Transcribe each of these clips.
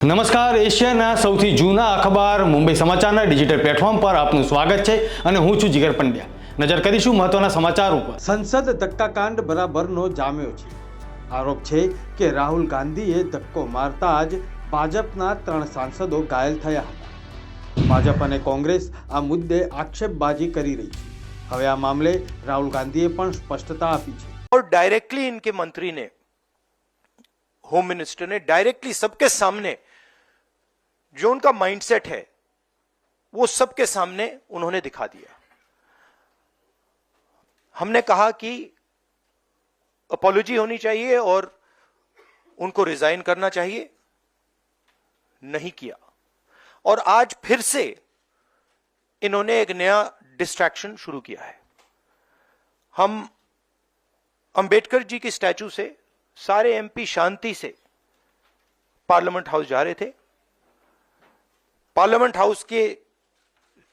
નમસ્કાર એશિયાના સૌથી જૂના અખબાર મુંબઈ સમાચારના ડિજિટલ પ્લેટફોર્મ પર આપનું સ્વાગત છે અને હું છું જીગર પંડ્યા નજર કરીશું મહત્વના સમાચાર ઉપર સંસદ ધક્કાકાંડ બરાબરનો જામ્યો છે આરોપ છે કે રાહુલ ગાંધીએ ધક્કો મારતા જ ભાજપના ત્રણ સાંસદો ઘાયલ થયા હતા ભાજપ અને કોંગ્રેસ આ મુદ્દે આક્ષેપબાજી કરી રહી છે હવે આ મામલે રાહુલ ગાંધીએ પણ સ્પષ્ટતા આપી છે और डायरेक्टली इनके मंत्री ने होम मिनिस्टर ने डायरेक्टली सबके सामने जो उनका माइंडसेट है, वो सबके सामने उन्होंने दिखा दिया। हमने कहा कि अपोलॉजी होनी चाहिए और उनको रिजाइन करना चाहिए। नहीं किया। और आज फिर से इन्होंने एक नया डिस्ट्रैक्शन शुरू किया है। हम अंबेडकर जी की स्टैचू से, सारे एमपी शांति से पार्लियामेंट हाउस जा रहे थे। पार्लियामेंट हाउस के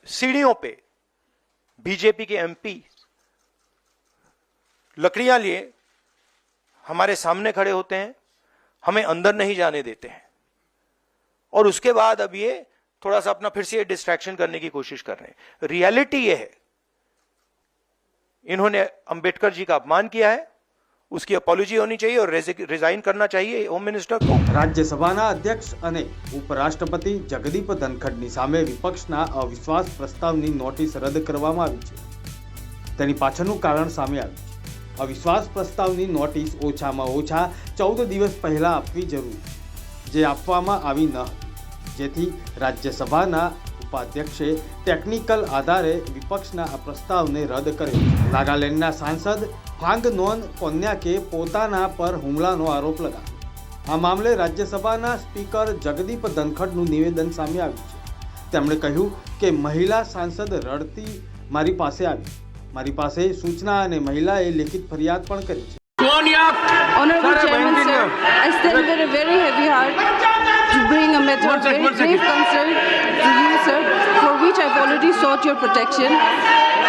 सीढ़ियों पे बीजेपी के एमपी लकड़ियाँ लिए हमारे सामने खड़े होते हैं, हमें अंदर नहीं जाने देते हैं। और उसके बाद अब ये थोड़ा सा अपना फिर से डिस्ट्रैक्शन करने की कोशिश कर रहे हैं। रियलिटी ये है। इन्होंने अंबेडकर जी का अपमान किया है। उसकी अपोलॉजी होनी चाहिए और रिजाइन करना चाहिए होम मिनिस्टर को રાજ્યસભાના અધ્યક્ષ અને ઉપરાષ્ટ્રપતિ જગદીપ ધનખડની સામે વિપક્ષના અવિશ્વાસ પ્રસ્તાવની નોટિસ રદ કરવામાં આવી છે તેની પાછળનું કારણ સામે આવ્યું છે અવિશ્વાસ પ્રસ્તાવની નોટિસ ઓછામાં ઓછા ચૌદ દિવસ પહેલા આપવી જરૂરી જે આપવામાં આવી ન હતી જેથી રાજ્યસભાના ઉપાધ્યક્ષે ટેકનિકલ આધારે વિપક્ષના આ પ્રસ્તાવને રદ કર્યો નાગાલેન્ડના સાંસદ ફાંગ નોન કોન્યાકે પોતાના પર હુમલાનો આરોપ લગાવ્યો. આ મામલે રાજ્યસભાના સ્પીકર જગદીપ ધનખડનું નિવેદન સામે આવ્યું છે. તેમણે કહ્યું કે મહિલા સાંસદ રડતી મારી પાસે આવી. મારી પાસે સૂચના અને મહિલાએ લેખિત ફરિયાદ પણ કરી છે. Honorable Chairman, sir, I stand with a very heavy heart to bring a matter of very grave concern to you, sir, I've already sought your protection.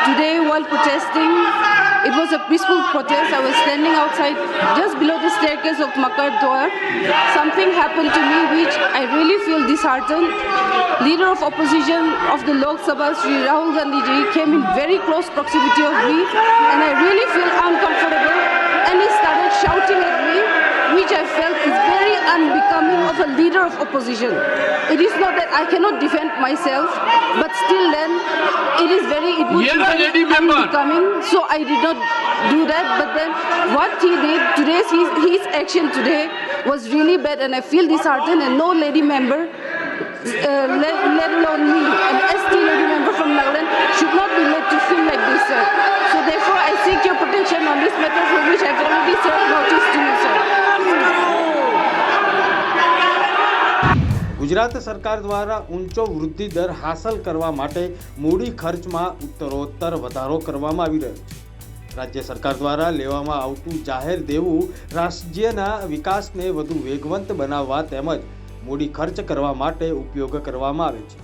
Today, while protesting, it was a peaceful protest. I was standing outside just below the staircase of Makar Dwar. Something happened to me which I really feel disheartened. Leader of opposition of the Lok Sabha, Sri Rahul Gandhi came in very close proximity of me, and I really feel uncomfortable. And he started shouting at me, which I felt is very unbecoming of a leader of opposition. It is not that I cannot defend myself, but still then it is very it would Yes, be very lady member. unbecoming. So I did not do that. But then what he did today, his, his action today was really bad, and I feel disheartened. And no lady member, uh, let, let alone me, an ST lady member from Nagaland, should not be made to feel like this, sir. So therefore, I seek your protection on this matter for which I've already served notice to you, sir. Gujarat સરકાર દ્વારા ઊંચો વૃદ્ધિ દર હાંસલ કરવા માટે મૂડી ખર્ચમાં ઉત્તરોત્તર વધારો કરવામાં આવી રહ્યો છે. રાજ્ય સરકાર દ્વારા લેવામાં આવતું જાહેર દેવું રાજ્યના વિકાસને વધુ વેગવંત બનાવવા તેમજ મૂડી ખર્ચ કરવા માટે ઉપયોગ કરવામાં આવે છે.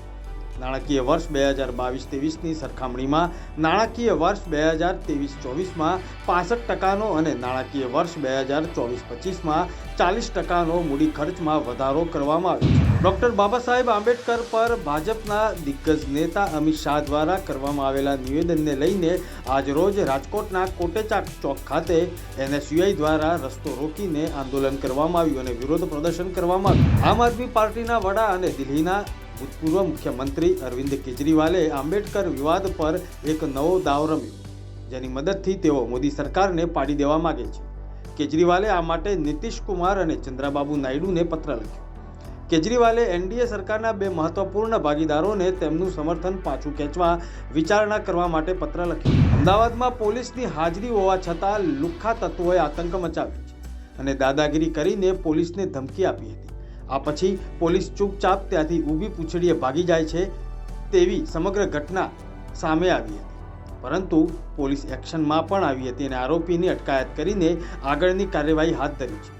નાણાકીય વર્ષ બે હજાર બાવીસ ત્રેવીસની સરખામણીમાં નાણાકીય વર્ષ બે હજાર ત્રેવીસ ચોવીસમાં પાસઠ ટકાનો અને નાણાકીય વર્ષ બે હજાર ચોવીસ પચીસમાં ચાલીસ ટકાનો મૂડી ખર્ચમાં વધારો કરવામાં આવ્યો છે. ડોક્ટર બાબા સાહેબ આંબેડકર પર ભાજપના દિગ્ગજ નેતા અમિત શાહ દ્વારા કરવામાં આવેલા નિવેદનને લઈને આજરોજ રાજકોટના કોટેચા ચોક ખાતે એનએસયુઆઈ દ્વારા રસ્તો રોકીને આંદોલન કરવામાં આવ્યું અને વિરોધ પ્રદર્શન કરવામાં આવ્યું. આમ આદમી પાર્ટીના વડા અને દિલ્હીના ભૂતપૂર્વ મુખ્યમંત્રી અરવિંદ કેજરીવાલે આંબેડકર વિવાદ પર એક નવો દાવ રમ્યો. જેની મદદથી તેઓ મોદી સરકારને પાડી દેવા માંગે છે. કેજરીવાલે આ માટે નીતિશ કુમાર અને ચંદ્રાબાબુ નાયડુને પત્ર લખ્યો. કેજરીવાલે એનડીએ સરકારના બે મહત્વપૂર્ણ ભાગીદારોને તેમનું સમર્થન પાછું ખેંચવા વિચારણા કરવા માટે પત્ર લખ્યો. અમદાવાદમાં પોલીસની હાજરી હોવા છતાં લુખ્ખા તત્વોએ આતંક મચાવ્યો છે અને દાદાગીરી કરીને પોલીસને ધમકી આપી હતી. આ પછી પોલીસ ચૂપચાપ ત્યાંથી ઊભી પૂંછડીએ ભાગી જાય છે તેવી સમગ્ર ઘટના સામે આવી હતી. પરંતુ પોલીસ એક્શનમાં પણ આવી હતી અને આરોપીની અટકાયત કરીને આગળની કાર્યવાહી હાથ ધરી છે.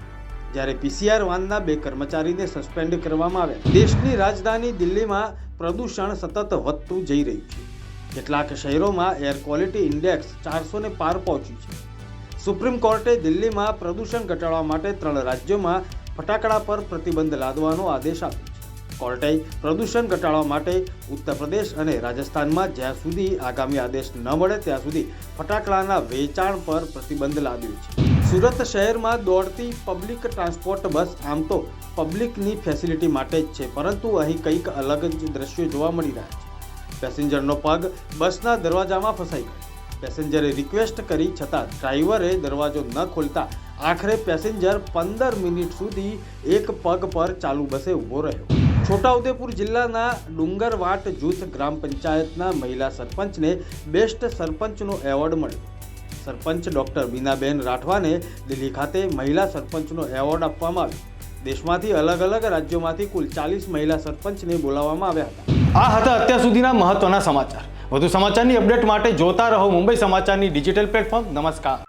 જ્યારે પીસીઆર વાનના બે કર્મચારીને સસ્પેન્ડ કરવામાં આવ્યા. દેશની રાજધાની દિલ્હીમાં પ્રદૂષણ સતત વધતું જઈ રહ્યું છે. કેટલાક શહેરોમાં એર ક્વોલિટી ઇન્ડેક્સ ચારસોને પાર પહોંચ્યું છે. સુપ્રીમ કોર્ટે દિલ્હીમાં પ્રદૂષણ ઘટાડવા માટે ત્રણ રાજ્યોમાં ફટાકડા પર પ્રતિબંધ લાદવાનો આદેશ આપ્યો છે. કોર્ટે પ્રદૂષણ ઘટાડવા માટે ઉત્તર પ્રદેશ અને રાજસ્થાનમાં જ્યાં સુધી આગામી આદેશ ન મળે ત્યાં સુધી ફટાકડાના વેચાણ પર પ્રતિબંધ લાદ્યો છે. સુરત શહેરમાં દોડતી પબ્લિક ટ્રાન્સપોર્ટ બસ આમ તો પબ્લિકની ફેસિલિટી માટે જ છે, પરંતુ અહીં કંઈક અલગ જ દ્રશ્યો જોવા મળી રહ્યા છે. પેસેન્જરનો પગ બસના દરવાજામાં ફસાઈ ગયો. પેસેન્જરે રિક્વેસ્ટ કરી છતાં ડ્રાઈવરે દરવાજો ન ખોલતા આખરે પેસેન્જર પંદર મિનિટ સુધી એક પગ પર ચાલુ બસે ઊભો રહ્યો. છોટાઉદેપુર જિલ્લાના ડુંગરવાટ જૂથ ગ્રામ પંચાયતના મહિલા સરપંચને બેસ્ટ સરપંચનો એવોર્ડ મળ્યો. સરપંચ ડૉક્ટર બીનાબેન રાઠવાને દિલ્હી ખાતે મહિલા સરપંચનો એવોર્ડ આપવામાં આવ્યો. દેશમાંથી અલગ અલગ રાજ્યોમાંથી કુલ ચાલીસ મહિલા સરપંચને બોલાવવામાં આવ્યા હતા. આ હતા અત્યાર સુધીના મહત્વના સમાચાર. વધુ સમાચારની અપડેટ માટે જોતા રહો મુંબઈ સમાચારની ડિજિટલ પ્લેટફોર્મ. નમસ્કાર.